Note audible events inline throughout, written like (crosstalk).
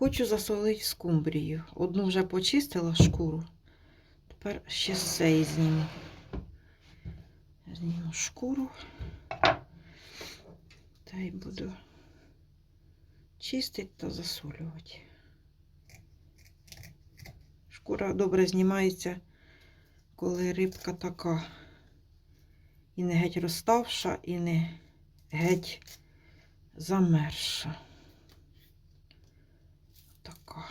Хочу засолити скумбрію. Одну вже почистила шкуру. Тепер ще цієї зніму. Зніму шкуру. Та й буду чистити та засолювати. Шкура добре знімається, коли рибка така. І не геть розставша, і не геть замерша. Така.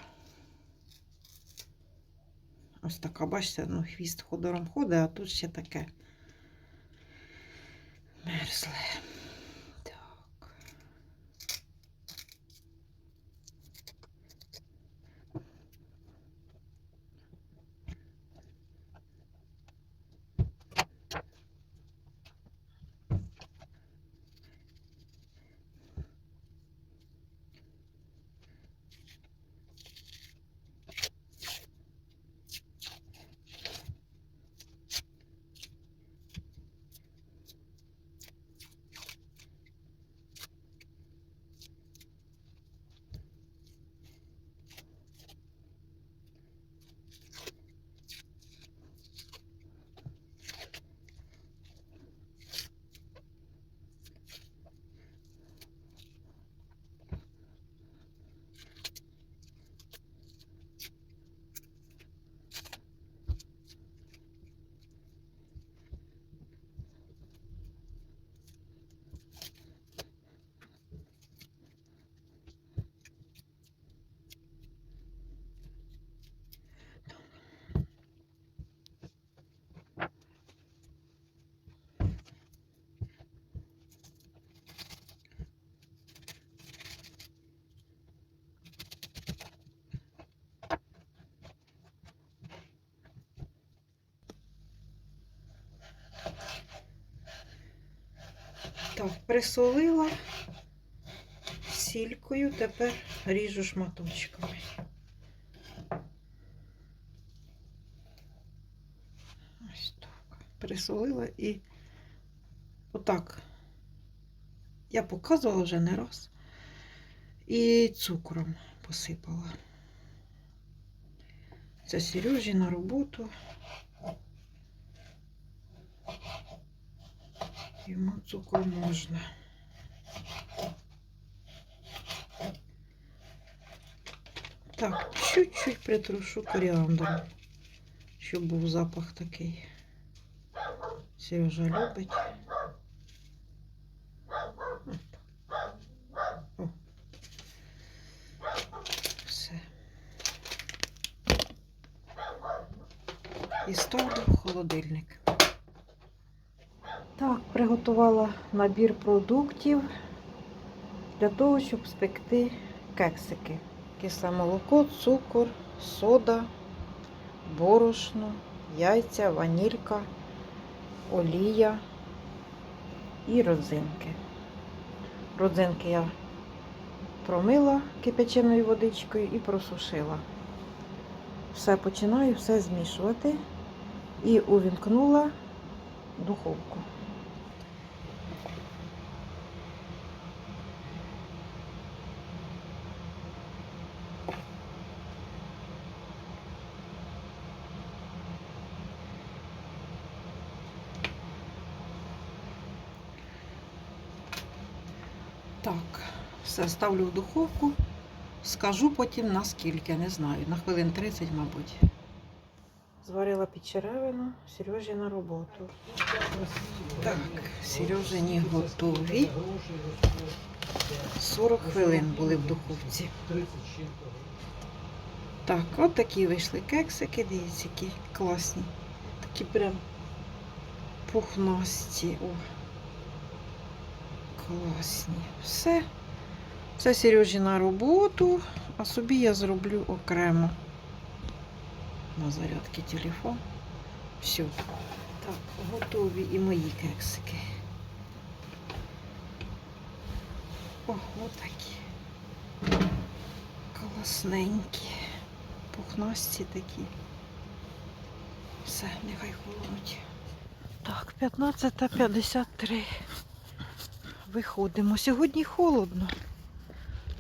Ось така, бачите, ну, хвіст ходором ходить, а тут ще таке мерзле. Так. Так, присолила сількою, тепер ріжу шматочками. Ось так. Присолила і отак. Я показувала вже не раз. І цукром посипала. Це Сережі на роботу. Йому цукор можна. Так, чуть-чуть притрушу коріандром, щоб був запах такий. Сережа любить. О. Все. І ставлю в холодильник. Так, приготувала набір продуктів для того, щоб спекти кексики. Кисле молоко, цукор, сода, борошно, яйця, ванілька, олія і родзинки. Родзинки я промила кипяченою водичкою і просушила. Все починаю все змішувати і увімкнула духовку. Так, все ставлю в духовку. Скажу потім наскільки, не знаю. На хвилин 30, мабуть. Зварила підчеревину, Сережі на роботу. Так, Сережині готові. 40 хвилин були в духовці. Так, от такі вийшли кексики, дивіться, які класні. Такі прям пухнасті. О. Класні. Все. Це Сережі на роботу, а собі я зроблю окремо. На зарядки телефон. Все. Так, готові і мої кексики. О, отакі. Класненькі. Пухнасті такі. Все, нехай холодуть. Так, 15.53. Виходимо. Сьогодні холодно.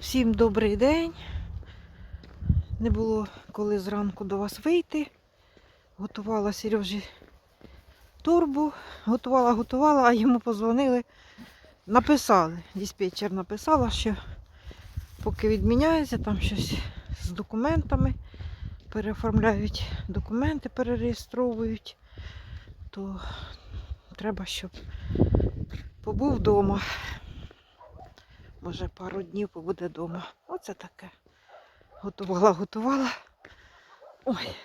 Всім добрий день. Не було коли зранку до вас вийти. Готувала Сережі турбу, готувала, готувала, а йому позвонили. Написали. Диспетчер написала, що поки відміняється, там щось з документами, переоформляють документи, перереєстровують, то треба, щоб побув вдома. Може, пару днів побуде вдома. Оце таке. Готувала, готувала. Ой.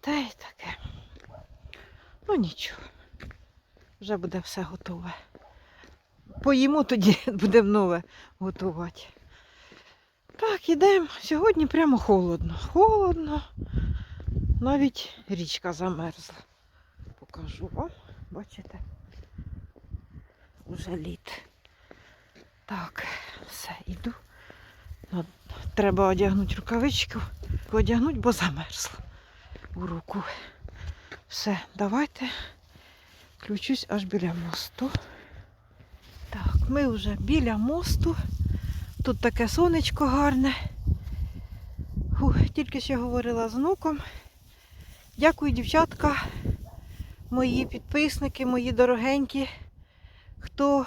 Та й таке. Ну нічого. Вже буде все готове. Поїмо тоді (laughs) будемо нове готувати. Так, ідемо. Сьогодні прямо холодно. Холодно. Навіть річка замерзла. Покажу вам. Бачите? Уже лід. Так, все, іду. Ну, Треба одягнути рукавичку. Одягнути, бо замерзла у руку. Все, давайте. Включусь аж біля мосту. Так, ми вже біля мосту. Тут таке сонечко гарне. Фух, тільки що говорила з внуком. Дякую, дівчатка, мої підписники, мої дорогенькі, хто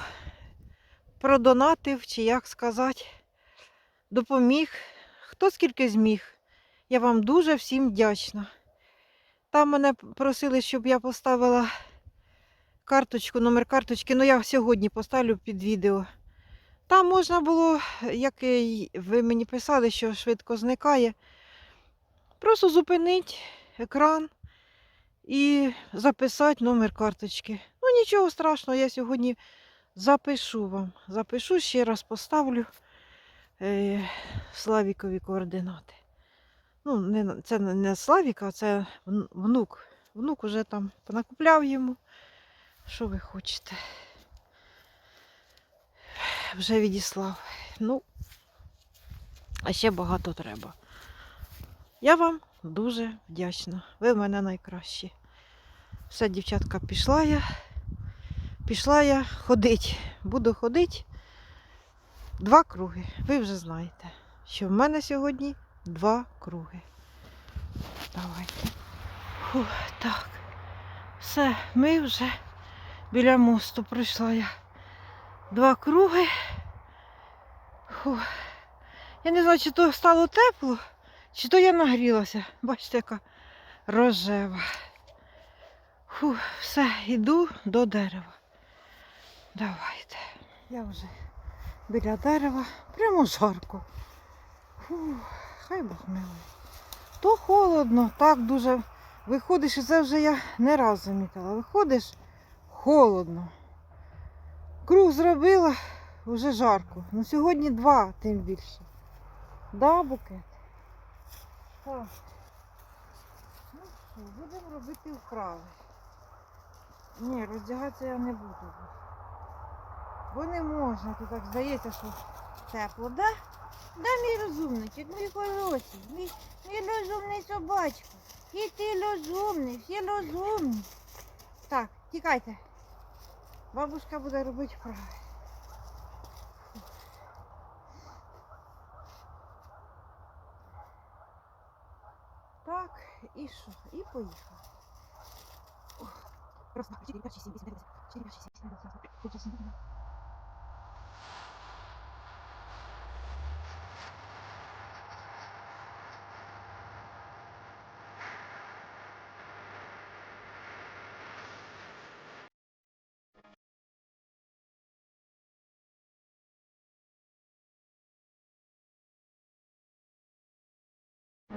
продонатив, чи як сказати, допоміг, хто скільки зміг. Я вам дуже всім вдячна. Там мене просили, щоб я поставила карточку, номер карточки, ну я сьогодні поставлю під відео. Там можна було, як ви мені писали, що швидко зникає. Просто зупинити екран і записати номер карточки. Ну нічого страшного, я сьогодні запишу вам. Запишу, ще раз поставлю е, Славікові координати. Ну, не, це не Славіка, а це внук. Внук уже там понакупляв йому. Що ви хочете? Вже відіслав. Ну, а ще багато треба. Я вам дуже вдячна. Ви в мене найкращі. Все, дівчатка, пішла я. Пішла я ходить. Буду ходити два круги. Ви вже знаєте, що в мене сьогодні два круги. Давайте. Фу, так. Все, ми вже біля мосту пройшла я. Два круги. Фу. Я не знаю, чи то стало тепло, чи то я нагрілася. Бачите, яка рожева. Фу, все, йду до дерева. Давайте. Я вже біля дерева. Прямо жарко. Хай Бог милує. То холодно, так дуже. Виходиш, і це вже я не раз замітила. Виходиш, холодно. Круг зробила, вже жарко. Ну сьогодні два, тим більше. Да, букет? Так. Ну що, будемо робити вправи. Ні, роздягатися я не буду. Бо не можна, то так здається, що тепло, да? Да, мій розумничок, мій хороший, мій, мій розумний собачка. І ти розумний, всі розумні. Так, тікайте. Бабушка буде робити вправи. Так, і що? І поїхали. Раз, два, чотири, п'ять, шість, сім, вісім, дев'ять, десять. Чотири, п'ять, шість, сім, вісім, дев'ять.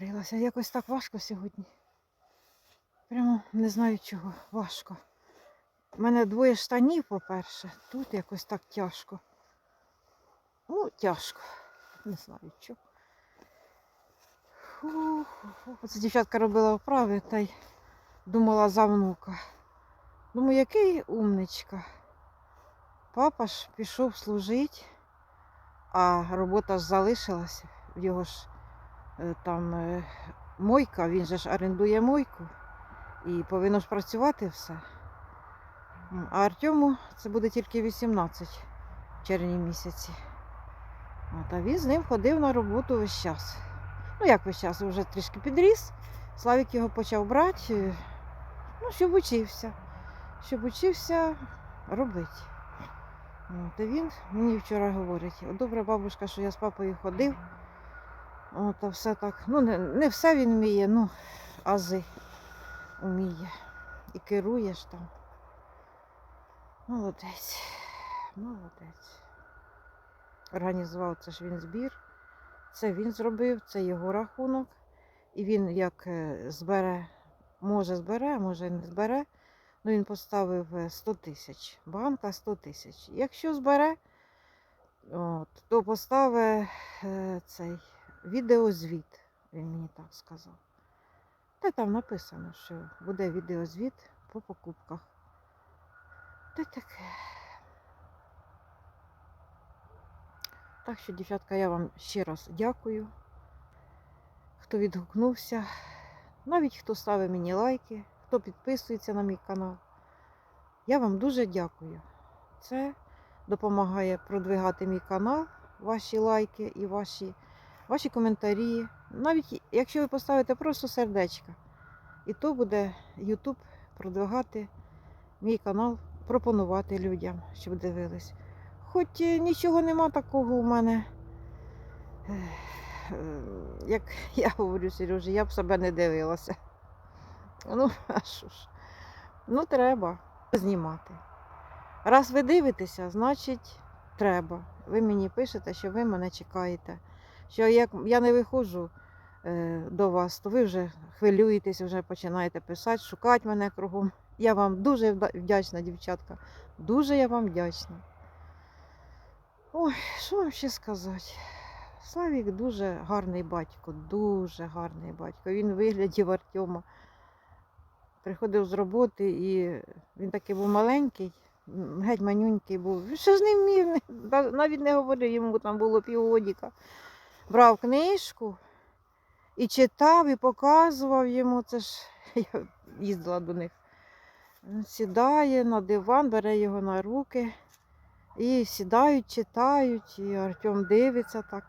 Заморилася. Якось так важко сьогодні. Прямо не знаю чого. Важко. У мене двоє штанів, по-перше. Тут якось так тяжко. Ну, тяжко. Не знаю чого. Оце дівчатка робила вправи та й думала за внука. Думаю, який умничка. Папа ж пішов служити, а робота ж залишилася. В його ж там е, мойка, він же ж орендує мойку і повинно ж працювати все. А Артему це буде тільки 18 в червні місяці. От, він з ним ходив на роботу весь час. Ну, як весь час, вже трішки підріс. Славік його почав брати, е, ну, щоб учився. Щоб учився робити. От, він мені вчора говорить, «О, добре, бабушка, що я з папою ходив. От, а все так. Ну, не, не все він вміє, ну, ази вміє. І керуєш там. Молодець. Молодець. Організував це ж він збір. Це він зробив, це його рахунок. І він як е, збере, може збере, може не збере. Ну, він поставив е, 100 тисяч. Банка 100 тисяч. Якщо збере, от, то поставить е, цей відеозвіт. Він мені так сказав. Та там написано, що буде відеозвіт по покупках. Та таке. Так що, дівчатка, я вам ще раз дякую, хто відгукнувся, навіть хто ставить мені лайки, хто підписується на мій канал. Я вам дуже дякую. Це допомагає продвигати мій канал, ваші лайки і ваші, ваші коментарі. Навіть якщо ви поставите просто сердечко, і то буде YouTube продвигати мій канал, пропонувати людям, щоб дивились. Хоч е, нічого нема такого у мене. Е, Як я говорю, Сережі, я б себе не дивилася. Ну, а що ж? Ну, треба знімати. Раз ви дивитеся, значить треба. Ви мені пишете, що ви мене чекаєте. Що як я не виходжу е, до вас, то ви вже хвилюєтесь, вже починаєте писати, шукати мене кругом. Я вам дуже вдячна, дівчатка. Дуже я вам вдячна. Ой, що вам ще сказати? Славік дуже гарний батько, дуже гарний батько. Він виглядів Артема. Приходив з роботи і він такий був маленький, геть манюнький був. Ще ж не вмів, (laughs) навіть не говорив, йому там було півгодіка. Брав книжку і читав, і показував йому. Це ж (laughs) я їздила до них. Сідає на диван, бере його на руки. І сідають, читають, і Артем дивиться так.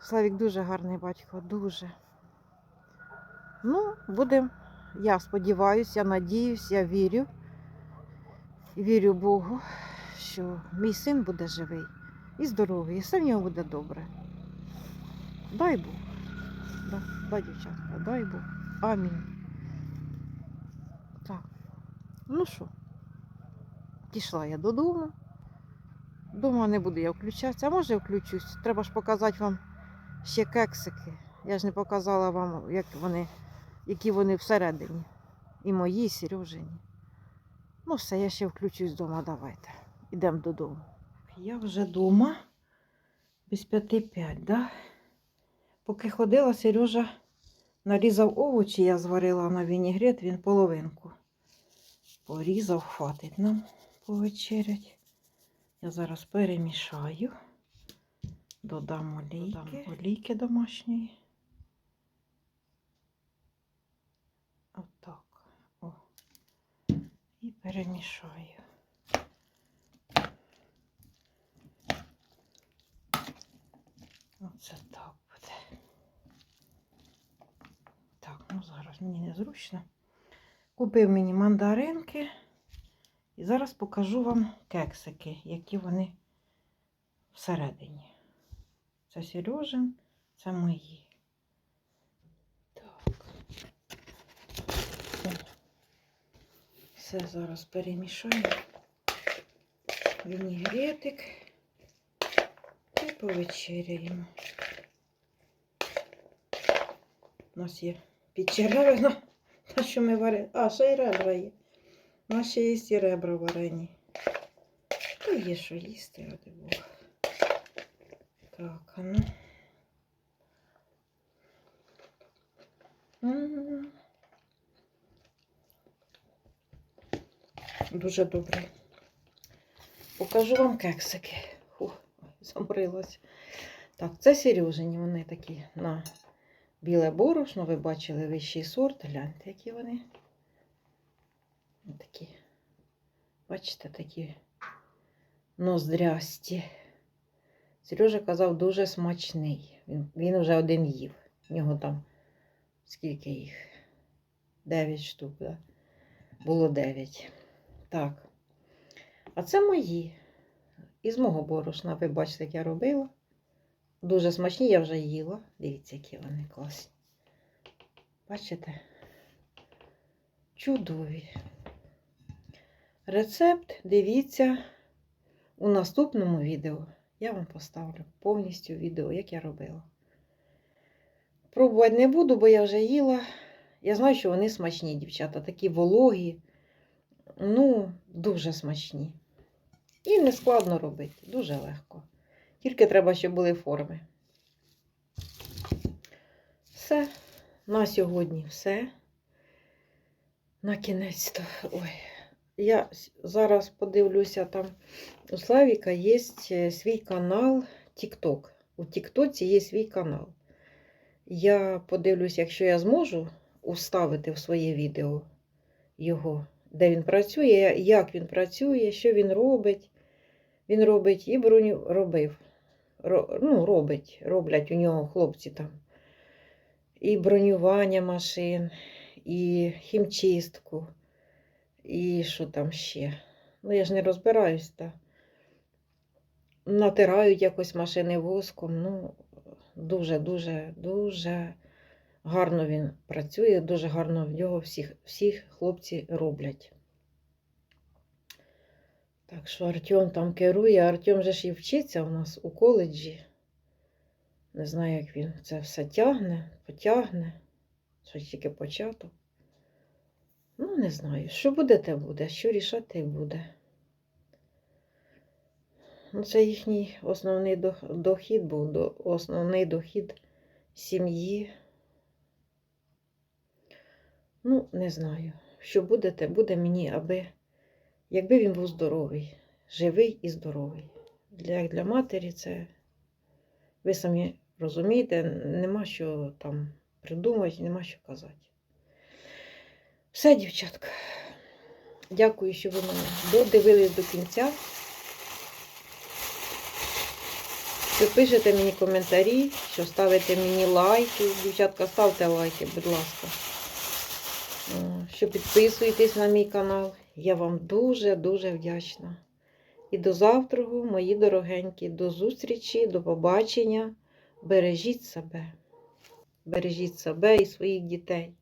Славік дуже гарний батько, дуже. Ну, будемо. Я сподіваюся, я надіюсь, я вірю. Вірю Богу, що мій син буде живий і здоровий, і все в нього буде добре. Дай Бог. Да, да, дівчатка, дай Бог. Амінь. Так. Ну що, пішла я додому. Дома не буду я включатися, а може включусь. Треба ж показати вам ще кексики. Я ж не показала вам, як вони, які вони всередині. І мої, і Сережині. Ну все, я ще включусь вдома, давайте. Ідемо додому. Я вже вдома без п'яти п'ять, да? Поки ходила, Сережа нарізав овочі, я зварила на вінігрет, він половинку. Порізав, хватить нам повечерять. Я зараз перемішаю, додам олійки, додам олійки домашньої. Отак. О. І перемішаю. Оце так буде. Так, ну зараз мені незручно. Купив мені мандаринки. І зараз покажу вам кексики, які вони всередині. Це Сережин, це мої. Так. Все зараз перемішаю. Вінігретик і повечеряємо. У нас є підчеревина, (laughs) та що ми варимо. А, ще й ребра є. У нас ще є і ребра варені. Та є що їсти, ради Бога. Так, а ну. Дуже добре. Покажу вам кексики. Фух, замрилась. Так, це Сережині, вони такі на біле борошно. Ви бачили вищий сорт. Гляньте, які вони. Такі. Бачите, такі ноздрясті. Сережа казав, дуже смачний. Він, він вже один їв. У нього там скільки їх? Дев'ять штук, да? Було дев'ять. Так. А це мої. Із мого борошна, ви бачите, як я робила. Дуже смачні, я вже їла. Дивіться, які вони класні. Бачите? Чудові. Рецепт дивіться у наступному відео. Я вам поставлю повністю відео, як я робила. Пробувати не буду, бо я вже їла. Я знаю, що вони смачні, дівчата, такі вологі. Ну, дуже смачні. І не складно робити, дуже легко. Тільки треба, щоб були форми. Все. На сьогодні все. На кінець то. Ой. Я зараз подивлюся, там у Славіка є е, свій канал TikTok. У Тіктоці є свій канал. Я подивлюсь, якщо я зможу уставити в своє відео його, де він працює, як він працює, що він робить. Він робить і броню робив. Ну, робить, роблять у нього хлопці там. І бронювання машин, і хімчистку, і що там ще. Ну, я ж не розбираюсь, та натирають якось машини воском. Ну, дуже, дуже, дуже гарно він працює, дуже гарно в нього всіх, всіх хлопці роблять. Що Артем там керує, Артем же ж і вчиться у нас у коледжі. Не знаю, як він це все тягне, потягне. Щось тільки початок. Ну, не знаю. Що буде, те буде, що рішати буде. Ну, це їхній основний дохід був, основний дохід сім'ї. Ну, не знаю. Що буде, те буде мені, аби якби він був здоровий, живий і здоровий. Для, для матері це, ви самі розумієте, нема що там придумати, нема що казати. Все, дівчатка. Дякую, що ви мене додивились до кінця. Що пишете мені коментарі, що ставите мені лайки. Дівчатка, ставте лайки, будь ласка. Що підписуєтесь на мій канал. Я вам дуже-дуже вдячна. І до завтра, мої дорогенькі, до зустрічі, до побачення. Бережіть себе. Бережіть себе і своїх дітей.